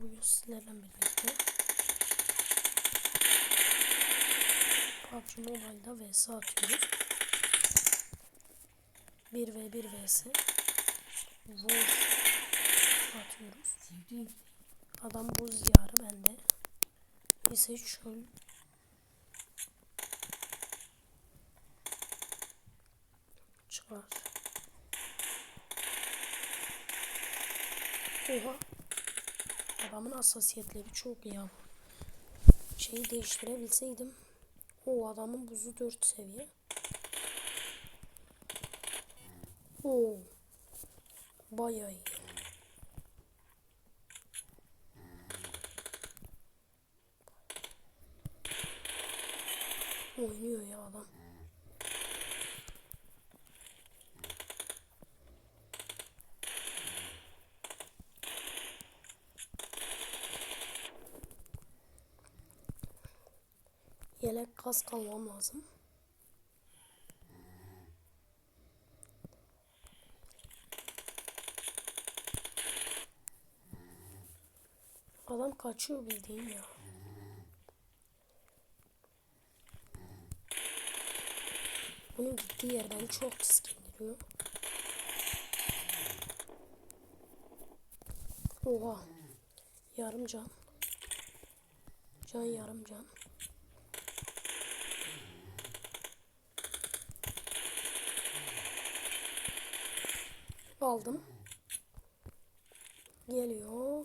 bugün sizlerle birlikte PUBG Mobile'da vs atıyoruz. 1v1 vs War atıyoruz. Adam buz diyarı bende. ise çöl. Çıkar. Oha. Adamın hassasiyetleri çok ama. Şeyi değiştirebilseydim. O adamın buzu 4 seviye. Oo. Bayağı iyi. Oynuyor ya adam. Yelek kask almam lazım. Adam kaçıyor bildiğin ya. Bunun gittiği yerden çok tiskindiriyor. Oha. Yarım can. Can yarım can. Aldım. Geliyor.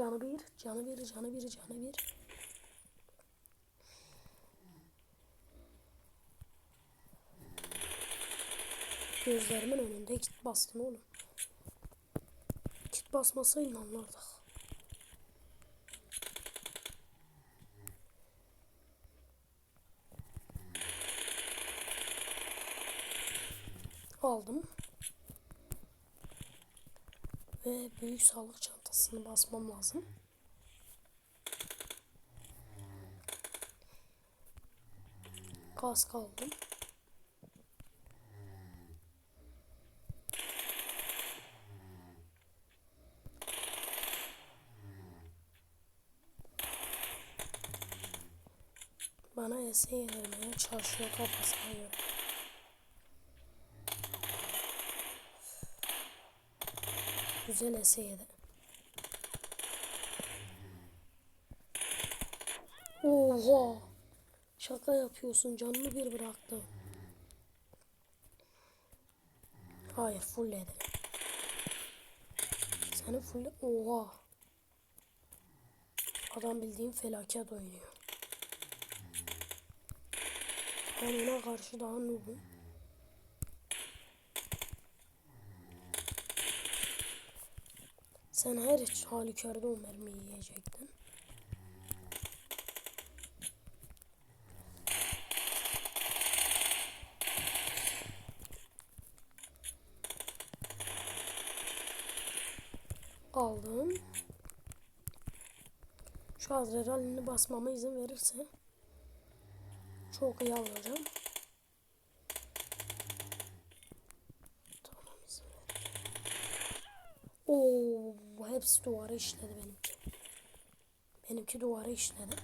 Canı bir, canı bir, canı bir, canı bir. Gözlerimin önünde kit bastın oğlum. Kit basmasaydın anlardık. Aldım. Ve büyük sağlık çantasını basmam lazım. Kask aldım. Bana ese yedirmeye çalışıyor kafasına göre. Güzel ese yedi. Oha. Şaka yapıyorsun. Canını bir bıraktı. Hayır fullledi. Seni full Oha. Adam bildiğin felaket oynuyor. Ben ona karşı daha noobum. Sen her halükarda o mermiyi yiyecektin. Aldım. Şu adrenalini basmama izin verirse çok iyi alacağım. Tamam izin. Oo, hepsi duvara işledi benimki. Benimki duvara işledi.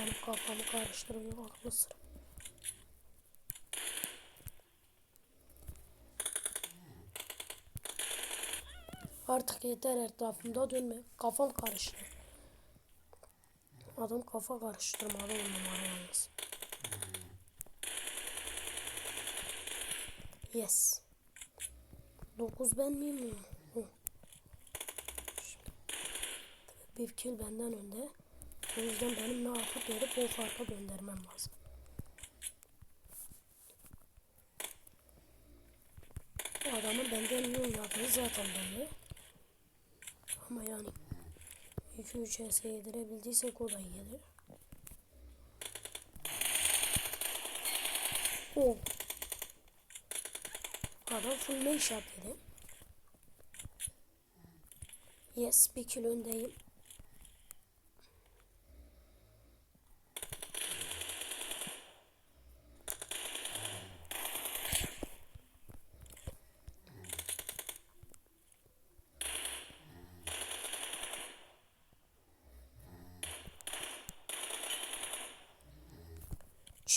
Benim kafamı karıştırıyor aklı sıra. Artık yeter etrafımda dönme. Kafam karıştı. Adam kafa karıştırmadı on numara yalnız. Yes. 9 ben miyim? Bir kill benden önde. O yüzden benim ne yapıp verip o farka göndermem lazım. adamın benden iyi oynadığı zaten belli. Ama yani 2-3 ES yedirebildiysek o da iyidir. O. Adam full ne iş yaptı dedi. Yes bir kilo öndeyim.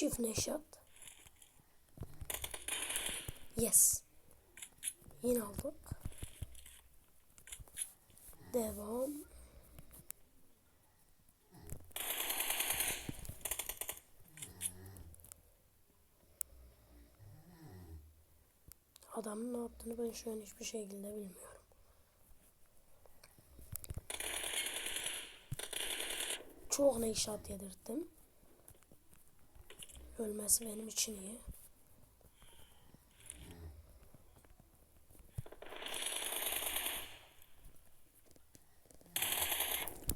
Çift neşat. Yes. Yine aldık. Devam. Adamın ne yaptığını ben şu an hiçbir şekilde bilmiyorum. Çok ne işaret yedirttim. Ölmesi benim için iyi.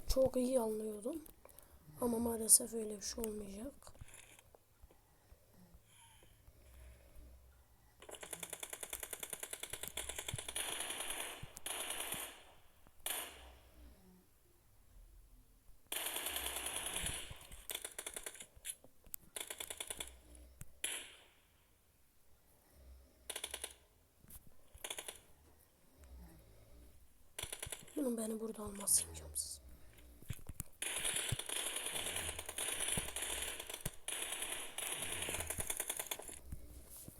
Çok iyi anlıyordum. Ama maalesef öyle bir şey olmayacak. Bunun beni burada alması imkansız.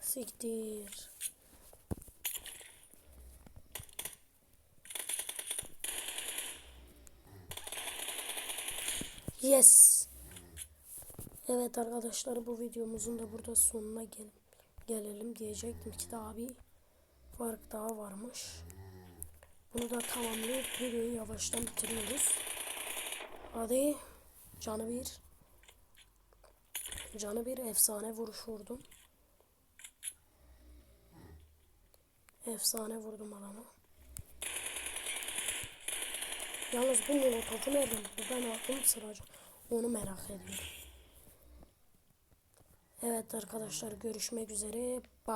Siktir. Yes. Evet arkadaşlar bu videomuzun da burada sonuna gel gelelim diyecektim ki daha bir fark daha varmış. Bunu da tamamlayıp videoyu yavaştan bitiriyoruz. Hadi canı bir. Canı bir efsane vuruş vurdum. Efsane vurdum adama. Yalnız bu molotofu nereden buldu? Ben aklım sıracı. Onu merak ediyorum. Evet arkadaşlar görüşmek üzere. Bye.